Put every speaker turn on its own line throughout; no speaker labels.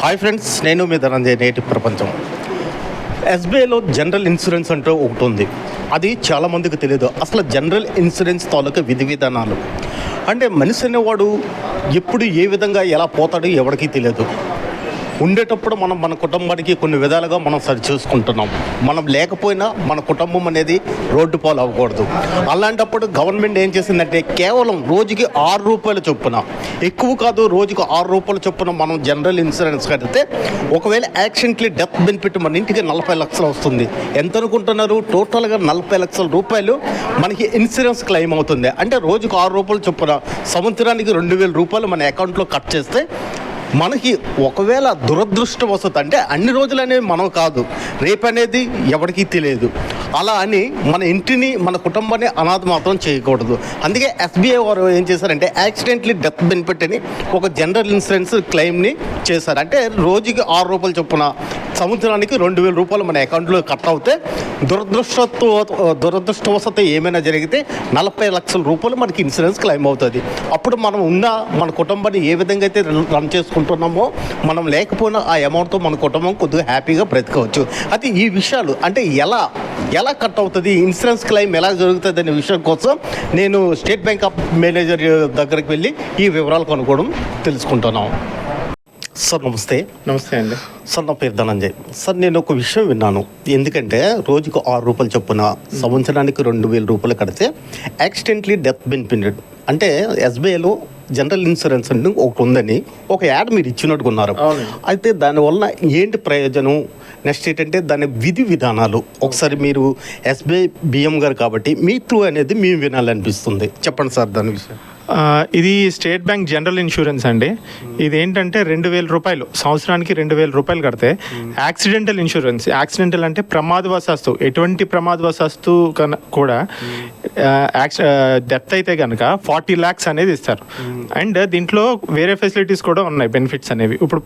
Hi friends నేను మీ ధనంజయ్ నేటి ప్రపంచం. ఎస్బీఐలో జనరల్ ఇన్సూరెన్స్ అంటూ ఒకటి ఉంది. అది చాలామందికి తెలియదు. అసలు జనరల్ ఇన్సూరెన్స్ తాలూకా విధి విధానాలు. అంటే మనిషి అనేవాడు ఎప్పుడు ఏ విధంగా ఎలా పోతాడో ఎవరికీ తెలియదు. ఉండేటప్పుడు మనం మన కుటుంబానికి కొన్ని విధాలుగా మనం సరి చూసుకుంటున్నాం. మనం లేకపోయినా మన కుటుంబం అనేది రోడ్డు పాలు అవ్వకూడదు. అలాంటప్పుడు గవర్నమెంట్ ఏం చేసిందంటే కేవలం రోజుకి ఆరు రూపాయల చొప్పున ఎక్కువ కాదు రోజుకి ఆరు రూపాయల చొప్పున మనం జనరల్ ఇన్సూరెన్స్ కడితే ఒకవేళ యాక్సిడెంట్లీ డెత్ బెనిఫిట్ మన ఇంటికి నలభై లక్షలు వస్తుంది. ఎంత అనుకుంటున్నారు? టోటల్గా నలభై లక్షల రూపాయలు మనకి ఇన్సూరెన్స్ క్లెయిమ్ అవుతుంది. అంటే రోజుకు ఆరు రూపాయల చొప్పున సంవత్సరానికి రెండు వేల రూపాయలు మన అకౌంట్లో కట్ చేస్తే మనకి ఒకవేళ దురదృష్టవశత అంటే అన్ని రోజులు అనేవి మనం కాదు. రేపనేది ఎవరికీ తెలియదు. అలా అని మన ఇంటిని మన కుటుంబాన్ని అనాథ మాత్రం చేయకూడదు. అందుకే ఎస్బీఐ వారు ఏం చేశారంటే యాక్సిడెంట్లీ డెత్ బెనిఫిట్ అని ఒక జనరల్ ఇన్సూరెన్స్ క్లెయిమ్ని చేశారు. అంటే రోజుకి ఆరు రూపాయలు చొప్పున సంవత్సరానికి రెండు వేల రూపాయలు మన అకౌంట్లో కట్ అవుతే దురదృష్టత్వ దురదృష్టవశత ఏమైనా జరిగితే నలభై లక్షల రూపాయలు మనకి ఇన్సూరెన్స్ క్లెయిమ్ అవుతుంది. అప్పుడు మనం ఉన్న మన కుటుంబాన్ని ఏ విధంగా అయితే రన్ చేసుకుంటున్నామో మనం లేకపోయినా ఆ అమౌంట్తో మన కుటుంబం కొద్దిగా హ్యాపీగా బ్రతకవచ్చు. అయితే ఈ విషయాలు అంటే ఎలా ఎలా కట్ అవుతుంది ఇన్సూరెన్స్ క్లెయిమ్ ఎలా జరుగుతుంది అనే విషయం కోసం నేను స్టేట్ బ్యాంక్ ఆఫ్ మేనేజర్ దగ్గరికి వెళ్ళి ఈ వివరాలు కనుక్కోవడం తెలుసుకుంటున్నాం. సార్ నమస్తే.
నమస్తే అండి.
సార్ నా పేరు ధనంజయ్. సార్ నేను ఒక విషయం విన్నాను. ఎందుకంటే రోజుకు ఆరు రూపాయలు చొప్పున సంవత్సరానికి రెండు వేల రూపాయలు కడితే యాక్సిడెంట్లీ డెత్ బెనిఫిట్ అంటే ఎస్బీఐలో జనరల్ ఇన్సూరెన్స్ అంటే ఒకటి ఉందని ఒక యాడ్ మీరు
అవును.
అయితే దానివల్ల ఏంటి ప్రయోజనం? నెక్స్ట్ ఏంటంటే దాని విధి విధానాలు. ఒకసారి మీరు ఎస్బీఐ బిఎం గారు కాబట్టి మీ త్రూ అనేది మేము వినాలనిపిస్తుంది. చెప్పండి సార్ దాని విషయం.
ఇది స్టేట్ బ్యాంక్ జనరల్ ఇన్సూరెన్స్ అండి. ఇది ఏంటంటే రెండు వేల రూపాయలు సంవత్సరానికి రెండు వేల రూపాయలు కడితే యాక్సిడెంటల్ ఇన్సూరెన్స్ యాక్సిడెంటల్ అంటే ప్రమాదవశాస్తు ఎటువంటి ప్రమాదవశాస్తు కన కూడా డెత్ అయితే కనుక ఫార్టీ ల్యాక్స్ అనేది ఇస్తారు. అండ్ దీంట్లో వేరే ఫెసిలిటీస్ కూడా ఉన్నాయి బెనిఫిట్స్ అనేవి. ఇప్పుడు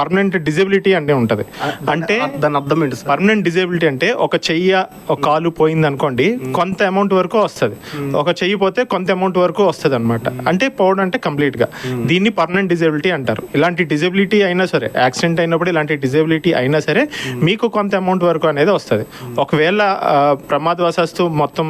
పర్మనెంట్ డిజబిలిటీ అంటే ఉంటుంది. అంటే
దాని అర్థం ఏంటి
పర్మనెంట్ డిజేబిలిటీ అంటే ఒక చెయ్య ఒక కాలు పోయింది అనుకోండి కొంత అమౌంట్ వరకు వస్తుంది. ఒక చెయ్యి పోతే కొంత అమౌంట్ వరకు వస్తుంది అనమాట అంటే పోవడం అంటే కంప్లీట్గా దీన్ని పర్మనెంట్ డిజేబిలిటీ అంటారు. ఇలాంటి డిజేబిలిటీ అయినా సరే యాక్సిడెంట్ అయినప్పుడు ఇలాంటి డిజేబిలిటీ అయినా సరే మీకు కొంత అమౌంట్ వరకు అనేది వస్తుంది. ఒకవేళ ప్రమాదవశాస్తు మొత్తం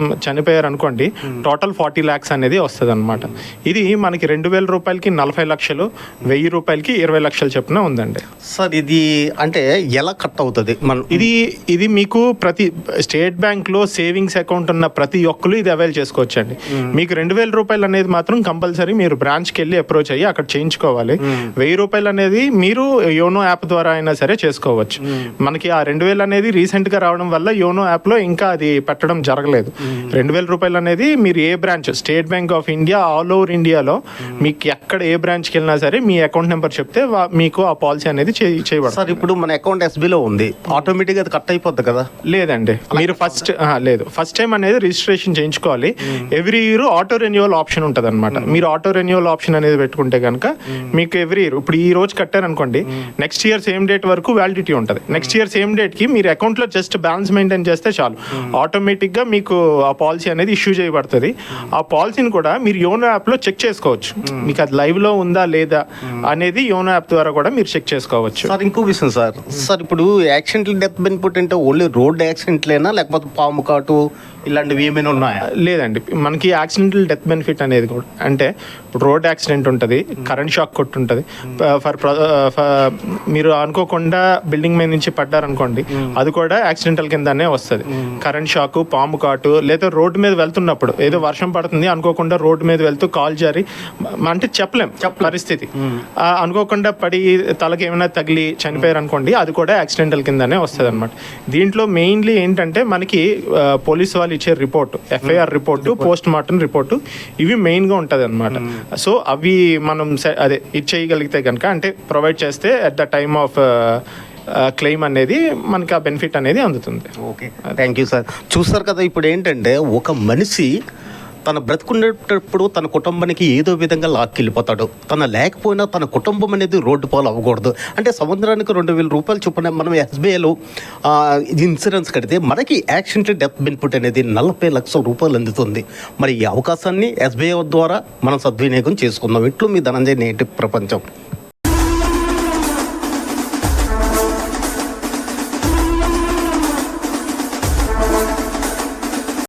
చనిపోయారు అనుకోండి టోటల్ ఫార్టీ ల్యాక్స్ అనేది వస్తుంది అనమాట ఇది మనకి రెండు వేల రూపాయలకి నలభై లక్షలు వెయ్యి రూపాయలకి ఇరవై లక్షలు చొప్పున ఉందండి.
సార్ ఇది అంటే ఎలా కట్ అవుతుంది? మనం
ఇది ఇది మీకు ప్రతి స్టేట్ బ్యాంక్లో సేవింగ్స్ అకౌంట్ ఉన్న ప్రతి ఒక్కరు ఇది అవైల్ చేసుకోవచ్చండి. మీకు రెండు వేల రూపాయలు అనేది మాత్రం కంపల్సరీ మీరు బ్రాంచ్కి వెళ్ళి అప్రోచ్ అయ్యి అక్కడ చేయించుకోవాలి. వెయ్యి రూపాయలు అనేది మీరు యోనో యాప్ ద్వారా అయినా సరే చేసుకోవచ్చు. మనకి ఆ రెండు వేలు అనేది రీసెంట్గా రావడం వల్ల యోనో యాప్లో ఇంకా అది పెట్టడం జరగలేదు. రెండు వేల రూపాయలు అనేది మీరు ఏ branch? State bank of India all over ఇండియాలో మీకు ఎక్కడ ఏ బ్రాంచ్కి వెళ్ళినా సరే మీ అకౌంట్ నెంబర్ చెప్తే మీకు ఆ పాలసీ అనేది చేయ- చేయబడుతుంది.
సార్ ఇప్పుడు మన అకౌంట్ ఎస్బీలో ఉంది. ఆటోమేటిక్గా అది కట్ అయిపోద్ది కదా?
లేదండి. మీరు ఫస్ట్ లేదు. ఫస్ట్ టైం అనేది రిజిస్ట్రేషన్ చేయించుకోవాలి. Every year auto renewal option ఉంటుంది అనమాట మీరు ఆటో రెన్యువల్ ఆప్షన్ అనేది పెట్టుకుంటే కనుక మీకు ఎవ్రీ ఇయర్ ఇప్పుడు ఈ రోజు కట్టారనుకోండి నెక్స్ట్ ఇయర్ సేమ్ డేట్ వరకు వ్యాలిడిటీ ఉంటుంది. నెక్స్ట్ ఇయర్ సేమ్ డేట్కి మీరు అకౌంట్లో జస్ట్ బ్యాలెన్స్ మెయింటైన్ చేస్తే చాలు. ఆటోమేటిక్గా మీకు ఆ పాలసీ అనేది ఇష్యూ చేయబడుతుంది. ఆ పాలసీని కూడా మీరు యోనో యాప్లో చెక్ చేసుకోవచ్చు. మీకు అది లైవ్లో ఉందా లేదా అనేది యోనో యాప్ ద్వారా కూడా మీరు చెక్ చేసుకోవచ్చు.
సార్ ఇంకో విషయం సార్. సార్ ఇప్పుడు యాక్సిడెంట్ డెత్ బెనిఫిట్ అంటే ఓన్లీ రోడ్ యాక్సిడెంట్లేనా? లేకపోతే పాము కాటు ఇలాంటివి ఏమైనా ఉన్నాయా?
లేదండి. మనకి యాక్సిడెంటల్ డెత్ బెనిఫిట్ అనేది కూడా అంటే రోడ్ యాక్సిడెంట్ ఉంటుంది కరెంట్ షాక్ కొట్టి ఉంటుంది. ఫర్ మీరు అనుకోకుండా బిల్డింగ్ మీద నుంచి పడ్డారనుకోండి అది కూడా యాక్సిడెంటల్ కిందనే వస్తుంది. కరెంట్ షాక్ పాము కాటు లేదా రోడ్డు మీద వెళ్తున్నప్పుడు ఏదో వర్షం పడుతుంది అనుకోకుండా రోడ్డు మీద వెళ్తూ కాల్ జారి అంటే చెప్పలేం పరిస్థితి. అనుకోకుండా పడి తలకి ఏమైనా తగిలి చనిపోయారు అనుకోండి అది కూడా యాక్సిడెంటల్ కిందనే వస్తుంది అనమాట దీంట్లో మెయిన్లీ ఏంటంటే మనకి పోలీస్ వాళ్ళు ఇచ్చే report FIR report post mortem report ఇవి మెయిన్గా ఉంటుంది అనమాట సో అవి మనం అదే ఇచ్చేయగలిగితే కనుక అంటే ప్రొవైడ్ చేస్తే at the time of claim అనేది మనకి ఆ బెనిఫిట్ అనేది అందుతుంది.
ఓకే థ్యాంక్ యూ సార్ చూస్తారు కదా ఇప్పుడు ఏంటంటే ఒక మనిషి తన బ్రతుకునేటప్పుడు తన కుటుంబానికి ఏదో విధంగా లాక్కెళ్ళిపోతాడు. తన లేకపోయినా తన కుటుంబం అనేది రోడ్డు పాలు అవ్వకూడదు. అంటే సంవత్సరానికి రెండు వేల రూపాయలు చొప్పున మనం ఎస్బీఐలో ఇన్సూరెన్స్ కడితే మనకి యాక్సిడెంట్ డెత్ బెనిఫిట్ అనేది నలభై లక్షల రూపాయలు అందుతుంది. మరి ఈ అవకాశాన్ని ఎస్బీఐ ద్వారా మనం సద్వినియోగం చేసుకుందాం. ఇట్లు మీ ధనంజయ నేటి ప్రపంచం.